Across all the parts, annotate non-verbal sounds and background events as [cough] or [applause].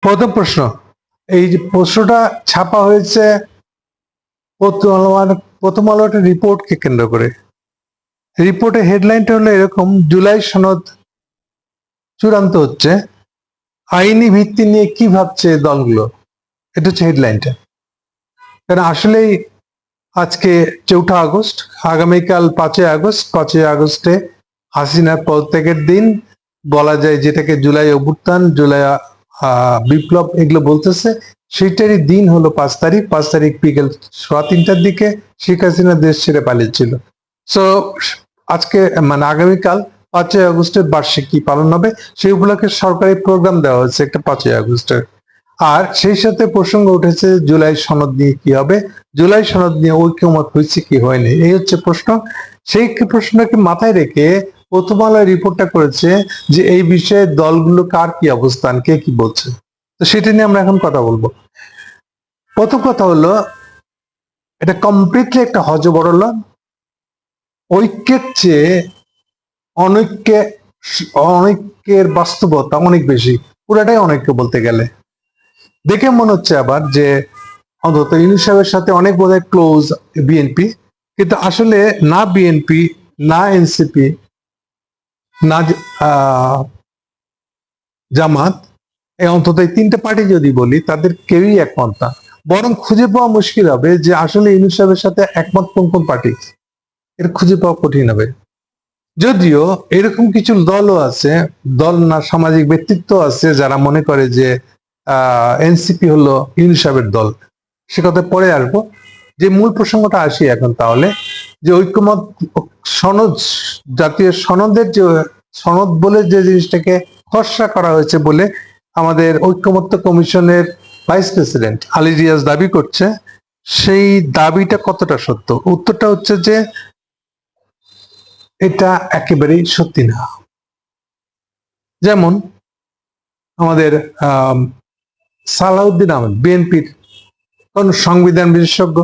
প্রথম প্রশ্ন, এই যে প্রশ্নটা ছাপা হয়েছে, প্রথম আলো- একটা রিপোর্টকে কেন্দ্র করে। রিপোর্টের হেডলাইনটা হলো এরকম, জুলাই সনদ চূড়ান্ত হচ্ছে, আইনি ভিত্তি নিয়ে কি ভাবছে দলগুলো? এটা হচ্ছে হেডলাইনটা। কারণ আসলেই আজকে চৌঠা আগস্ট, আগামীকাল পাঁচই আগস্ট, পাঁচই আগস্টে হাসিনার পদত্যাগের দিন, বলা যায় যেটাকে জুলাই অভ্যুত্থান, জুলাই বিপ্লব এগুলো বলতেছে। সেটারই দিন হলো পাঁচ তারিখ। পাঁচ তারিখ বিকেল সোয়া তিনটার দিকে শেখ হাসিনা দেশ ছেড়ে পালিয়েছিল। সো আজকে মানে আগামীকাল পাঁচই আগস্টের বার্ষিকী পালন হবে। সেই উপলক্ষে সরকারি প্রোগ্রাম দেওয়া হয়েছে একটা পাঁচই আগস্টের। আর সেই সাথে প্রসঙ্গ উঠেছে জুলাই সনদ নিয়ে কি হবে? জুলাই সনদ নিয়ে ঐক্যমত হয়েছে কি হয়নি? এই হচ্ছে প্রশ্ন। সেই প্রশ্নকে মাথায় রেখে প্রথম আলোয় রিপোর্টটা করেছে যে এই বিষয়ে দলগুলো কার কি অবস্থান, কে কি বলছে। তো সেটা নিয়ে আমরা এখন কথা বলব। প্রথম কথা হলো, এটা কমপ্লিটলি একটা হজ হজবরল ঐক্যের চেয়ে অনৈক্যে, অনৈক্যের বাস্তবতা অনেক বেশি। পুরাটাই অনৈক্য বলতে গেলে। দেখে মনে হচ্ছে আবার যে অন্তত ইউনুস সাহেবের সাথে অনেক বোধহয় ক্লোজ বিএনপি কিন্তু আসলে না বিএনপি না এনসিপি না জামাত, এই অন্তত এই তিনটে পার্টি যদি বলি, তাদের কেউই একমত না। বরং খুঁজে পাওয়া মুশকিল হবে যে আসলে ইউনুস সাহেবের সাথে একমত কোন কোন পার্টি। এর খুঁজে পাওয়া কঠিন হবে। যদিও এরকম কিছু দলও আছে, দল না সামাজিক ব্যক্তিত্ব আছে যারা মনে করে যে এনসিপি হলো ইউনুস সাহেবের দল। সে কথা পরে আসব। যে মূল প্রসঙ্গটা আসি এখন তাহলে যে ঐক্যমত সনদ জাতীয় সনদের যে সনদ বলে যে জিনিসটাকে খসড়া করা হয়েছে বলে আমাদের ঐক্যমত্য কমিশনের ভাইস প্রেসিডেন্ট আলী রিয়াজ দাবি করছে সেই দাবিটা কতটা সত্য? উত্তরটা হচ্ছে যে এটা একেবারেই সত্যি না। যেমন আমাদের আম, সালাউদ্দিন আহমেদ বিএনপির কোন সংবিধান বিশেষজ্ঞ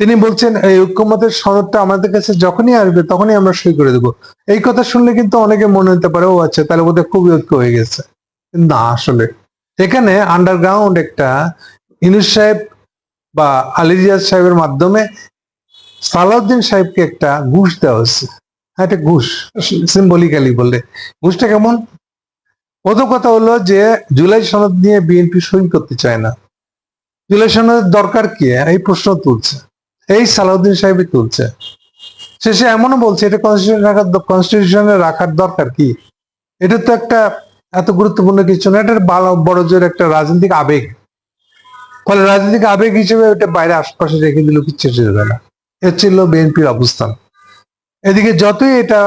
তিনি বলছেন, এই ঐক্যমতের সনদটা আমাদের কাছে যখনই আসবে, তখনই আমরা সই করে দেবো। এই কথা শুনলে কিন্তু অনেকে মনে হতে পারে, ও আচ্ছা তাহলে বোধহয় খুবই ঐক্য হয়ে গেছে। না, আসলে। এখানে আন্ডারগ্রাউন্ড একটা ইনুস সাহেব বা আলী রিয়াজ সাহেবের মাধ্যমে সালাউদ্দিন সাহেবকে একটা ঘুষ দেওয়া হচ্ছে হ্যাঁ একটা ঘুষ সিম্বলিক্যালি বললে। ঘুষটা কেমন? প্রথম কথা হলো যে, জুলাই সনদ নিয়ে বিএনপি সই করতে চায় না। জুলাই সনদের দরকার কি? এই প্রশ্ন তুলছে। এই সালাউদ্দিন সাহেবই তুলছে শেষে এমনও বলছে, এটা কনস্টিটিউশন রাখার কনস্টিটিউশনে রাখার দরকার কি? এটা তো একটা এত গুরুত্বপূর্ণ কিছু না এটা বড় জোর একটা রাজনৈতিক আবেগ। ফলে রাজনৈতিক আবেগ হিসেবে এটা বাইরে আশপাশে রেখে দিল কিচ্ছু চলবে না। এ ছিল বিএনপির অবস্থান। এদিকে যতই এটা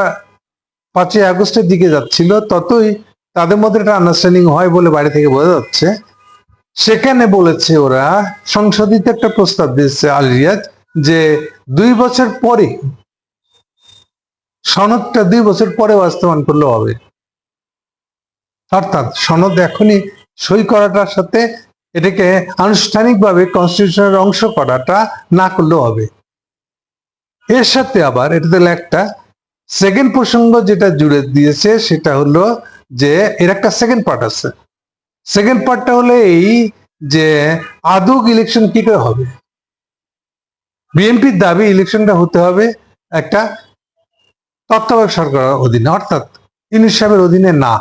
পাঁচই আগস্টের দিকে যাচ্ছিল, ততই তাদের মধ্যে একটা আন্ডারস্ট্যান্ডিং হয় বলে বাইরে থেকে বোঝা যাচ্ছে। সেখানে বলেছে ওরা সংশোধিত একটা প্রস্তাব দিয়েছে আল রিয়াজ যে দুই বছর পরে, সনদটা দুই বছর পরে বাস্তবায়ন করলে হবে। অর্থাৎ সনদ এখনই সই করাটার সাথে এটাকে আনুষ্ঠানিকভাবে কনস্টিটিউশনের অংশ করাটা না করলেও হবে। এর সাথে আবার এটাতে একটা সেকেন্ড প্রসঙ্গ যেটা জুড়ে দিয়েছে সেটা হলো যে এর একটা সেকেন্ড পার্ট আছে। সেকেন্ড পার্টটা হলো এই যে আদৌ ইলেকশন কি করে হবে? বিএনপির দাবি ইলেকশনটা হতে হবে একটা তত্ত্বাবধায়ক সরকারের অধীনে। অর্থাৎ ইউনিশ সাহেবের অধীনে না।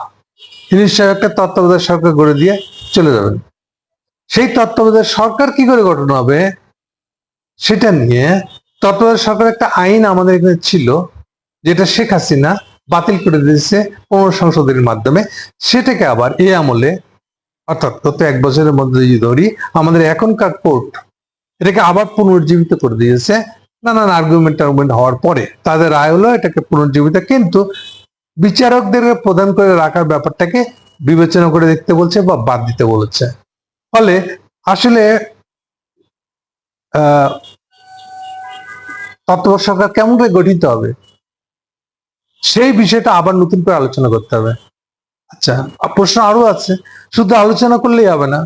ইউনিশ সাহেব একটা তত্ত্বাবধায়ক সরকার গড়ে দিয়ে চলে যাবেন। সেই তত্ত্বাবধায়ক সরকার কি করে গঠন হবে? সেটা নিয়ে তত্ত্বাবধায়ক সরকার একটা আইন আমাদের এখানে ছিল, যেটা শেখ হাসিনা বাতিল করে দিয়েছে সংসদের মাধ্যমে। সেটাকে আবার এই আমলে, অর্থাৎ গত এক বছরের মধ্যে যদি ধরি, আমাদের এখনকার কোর্ট এটাকে আবার পুনর্জীবিত করে দিয়েছে। নানান আর্গুমেন্ট টার্গুমেন্ট হওয়ার পরে তাদের রায় হলো এটাকে পুনর্জীবিত। কিন্তু বিচারকদের প্রদান করে রাখার ব্যাপারটাকে বিবেচনা করে দেখতে বলছে বা বাদ দিতে বলেছে। ফলে আসলে তত্ত্বাবধায়ক সরকার কেমন করে গঠিত হবে? সেই বিষয়টা আবার নতুন করে আলোচনা করতে হবে। আচ্ছা প্রশ্ন আরও আছে। শুধু আলোচনা করলেই হবে না,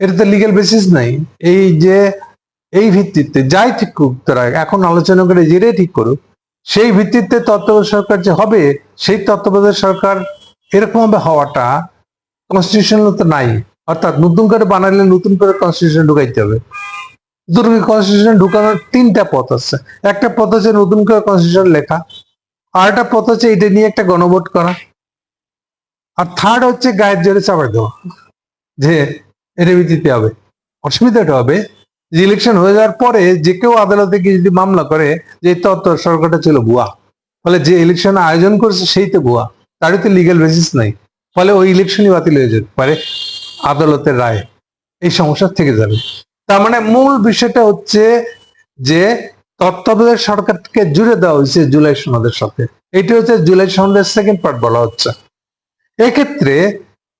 এটাতে লিগেল বেসিস নাই। এই যে এই ভিত্তিতে যাই ঠিক করুক তারা, এখন আলোচনা করে যেটাই ঠিক করুক, সেই ভিত্তিতে তত্ত্বাবধায়ক সরকার যে হবে, সেই তত্ত্বাবধায়ক সরকার এরকম ভাবে হওয়াটা কনস্টিটিউশনাল তো নাই। অর্থাৎ নতুন করে বানালে নতুন করে কনস্টিটিউশন ঢুকাইতে হবে। নতুন কনস্টিটিউশন ঢুকানোর তিনটা পথ আছে। একটা পথ হচ্ছে নতুন করে কনস্টিটিউশন লেখা, আর একটা পথ হচ্ছে এটা নিয়ে একটা গণভোট করা, আর থার্ড হচ্ছে গায়ের জোরে চাপাই দেওয়া, যে এটা দিতে হবে। অসুবিধাটা হবে ইলেকশন হয়ে যাওয়ার পরে যে কেউ আদালতে গিয়ে যদি মামলা করে যে তত্ত্ব সরকারটা ছিল ভুয়া, ফলে যে ইলেকশন আয়োজন করেছে সেই তো ভুয়া, তারই তো লিগ্যাল বেসিস নাই, ফলে ওই ইলেকশনই বাতিল হয়ে যেতে পারে আদালতের রায়, এই সমস্যা থেকে যাবে। তার মানে মূল বিষয়টা হচ্ছে যে তত্ত্বাবধায়ক সরকারকে জুড়ে দেওয়া হয়েছে জুলাই সনদের সাথে এটি হচ্ছে জুলাই সনদের সেকেন্ড পার্ট বলা হচ্ছে। এক্ষেত্রে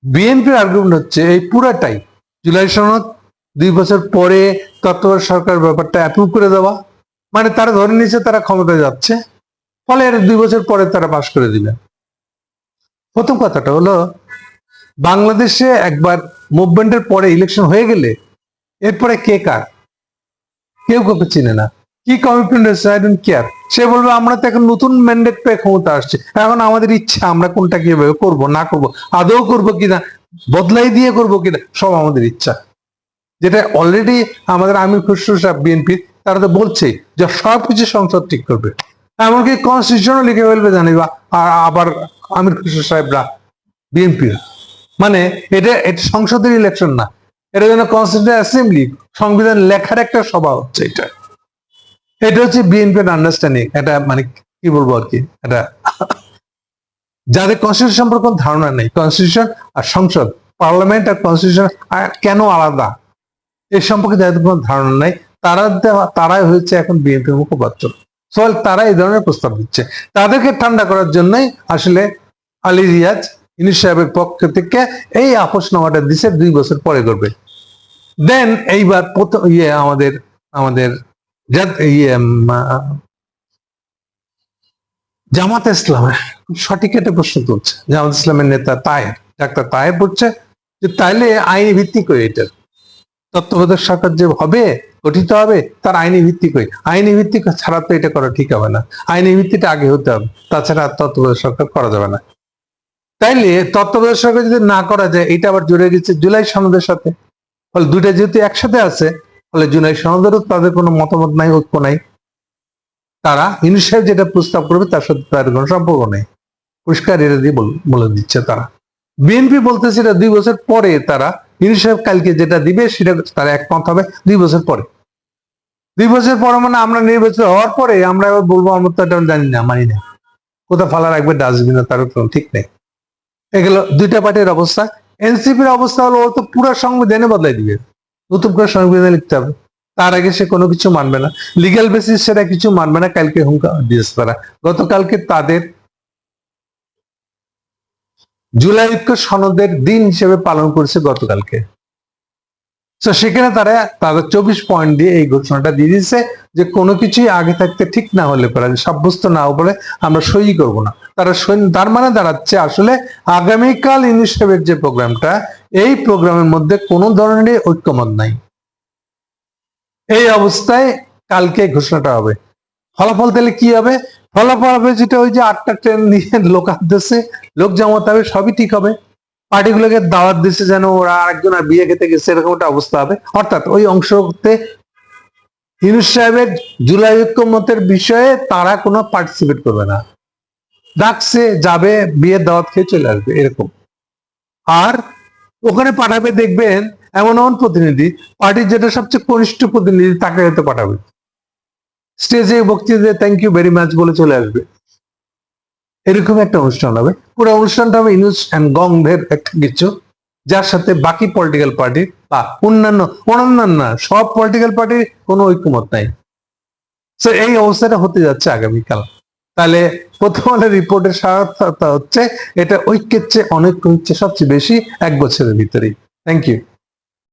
বিএনপির আর্গুমেন্ট হচ্ছে এই পুরাটাই জুলাই সনদ দুই বছর পরে তত্ত্বাবধায়ক সরকার ব্যাপারটা অ্যাপ্রুভ করে দেওয়া। মানে তারা ধরে নিয়েছে, তারা ক্ষমতায় যাচ্ছে। ফলে এর দুই বছর পরে তারা পাশ করে দিবে প্রথম কথাটা হলো, বাংলাদেশে একবার মুভমেন্টের পরে ইলেকশন হয়ে গেলে এরপরে কে কার? কেউ কাউকে চিনে না। কি কমিটমেন্ট হচ্ছে আই ডোন্ট কেয়ার সে বলবে, আমরা তো এখন নতুন ম্যান্ডেট পেয়ে ক্ষমতা আসছে। এখন আমাদের ইচ্ছা, আমরা কোনটা কীভাবে করব, না করব, আদৌ করব কিনা, বদলাই দিয়ে করব কিনা, সব আমাদের ইচ্ছা। যেটা অলরেডি আমাদের আমির খুসরু সাহেব বিএনপি তারা তো বলছে যে সবকিছু সংসদ ঠিক করবে। এমনকি কনস্টিটিউশনও লিখে ফেলবে জানিবা আর আবার আমির খুসরু সাহেবরা বিএনপিরা মানে এটা এটা সংসদের ইলেকশন না। এটা যেন কনস্টিটিউশন অ্যাসেম্বলি সংবিধান লেখার একটা সভা হচ্ছে এটা। এটা হচ্ছে বিএনপির আন্ডারস্ট্যান্ডিং এটা মানে কি বলব আর কি, এটা [laughs] যাদের কনস্টিটিউশন সম্পর্কে ধারণা নেই কনস্টিটিউশন আর সংসদ পার্লামেন্ট আর কনস্টিটিউশন কেন আলাদা? এ সম্পর্কে যাদের কোনো ধারণা নাই, তারা তারাই হচ্ছে এখন বিএনপির মুখপাত্র। ফল তারা এই ধরনের প্রস্তাব দিচ্ছে। তাদেরকে ঠান্ডা করার জন্যই আসলে আলী রিয়াজ ইনিস সাহেবের পক্ষ থেকে এই আপোষনামাটা দিছে, দুই বছর পরে করবে। দেন এইবার প্রথম ইয়ে আমাদের আমাদের ইয়ে জামাত ইসলামের সঠিক একটা প্রশ্ন তুলছে। জামাত ইসলামের নেতা তায়ের, ডাক্তার তায়ের বলছে যে তাইলে আইনি ভিত্তি করে এটার? তত্ত্বাবধায়ক সরকার যে হবে, গঠিত হবে, তার আইনি ভিত্তি কই? আইনি ভিত্তি ছাড়া তো এটা করা ঠিক হবে না। আইনি ভিত্তিটা আগে হতে হবে। তাছাড়া আর তত্ত্বাবধায়ক সরকার করা যাবে না। তাইলে তত্ত্বাবধায়ক সরকার যদি না করা যায়, এটা আবার জুড়ে গেছে জুলাই সনদের সাথে। ফলে দুইটা যেহেতু একসাথে আছে, ফলে জুলাই সনদেরও তাদের কোনো মতামত নাই, ঐক্য নাই। তারা ইউনিট সাহেব যেটা প্রস্তাব করবে, তার সাথে তাদের কোনো সম্পর্ক নেই। পরিষ্কার এটা দিয়ে বলে দিচ্ছে তারা। বিএনপি বলতেছে এটা দুই বছর পরে তারা সাহেব কালকে যেটা দিবে সেটা তারা একমত হবে দুই বছর পরে। দুই বছর পরে মানে আমরা নির্বাচিত হওয়ার পরে আমরা বলব আমরা তো এটা জানি না, মানি না। কোথাও ফালা রাখবে ডাস্টবিনে তার কোনো ঠিক নেই। এগুলো দুইটা পার্টির অবস্থা। এনসিপির অবস্থা হলো, ও তো পুরো সংবিধানে বদলাই দিবে। নতুন করে সংবিধান লিখতে হবে। তার আগে সে কোনো কিছু মানবে না। লিগাল বেসিস সেটা কিছু মানবে না, কালকে হুঙ্কার দিয়েছে তারা। গতকালকে তাদের জুলাই ঐক্য সনদের দিন হিসেবে পালন করেছে গতকালকে। তো সেখানে তারা তাদের চব্বিশ পয়েন্ট দিয়ে এই ঘোষণাটা দিয়ে দিয়েছে যে কোনো কিছুই আগে থাকতে ঠিক না হলে পারে সাব্যস্ত না বলে আমরা সই করব না। তারা তার মানে দাঁড়াচ্ছে আসলে আগামীকাল ইউনিসেফের যে প্রোগ্রামটা, এই প্রোগ্রামের মধ্যে কোনো ধরনের ঐক্যমত নাই। এই অবস্থায় কালকে ঘোষণাটা হবে। ফলাফল তাহলে কি হবে? ফলাফল হবে যেটা ওই যে আটটা ট্রেন নিয়ে লোক আসতেছে, লোক জমাত হবে, সবই ঠিক হবে। পার্টিগুলোকে দাওয়াত দিচ্ছে যেন ওরা আরেকজন আর বিয়ে খেতে গেছে, এরকম একটা অবস্থা হবে। অর্থাৎ ওই অংশতে ইউনুস সাহেবের জুলাই ঐক্যমতের বিষয়ে তারা কোনো পার্টিসিপেট করবে না। ডাকছে, যাবে, বিয়ের দাওয়াত খেয়ে চলে আসবে, এরকম। আর ওখানে পাঠাবে, দেখবেন, এমন এমন প্রতিনিধি, পার্টির যেটা সবচেয়ে কনিষ্ঠ প্রতিনিধি, তাকে হয়তো পাঠাবে। স্টেজে বক্তৃতা থ্যাংক ইউ ভেরি মাচ বলে চলে আসবে। এরকম একটা অনুষ্ঠান হবে। পুরো অনুষ্ঠানটা হবে ইউনুস অ্যান্ড গংদের একটা কিছু, যার সাথে বাকি পলিটিক্যাল পার্টি বা অন্যান্য অন্যান্য সব পলিটিক্যাল পার্টির কোনো ঐক্যমত নাই। তো এই অবস্থাটা হতে যাচ্ছে আগামীকাল। তাহলে প্রথম আলো রিপোর্টের সার্থকতা হচ্ছে, এটা ঐক্যের চেয়ে অনেক হচ্ছে সবচেয়ে বেশি এক বছরের ভিতরেই। Thank you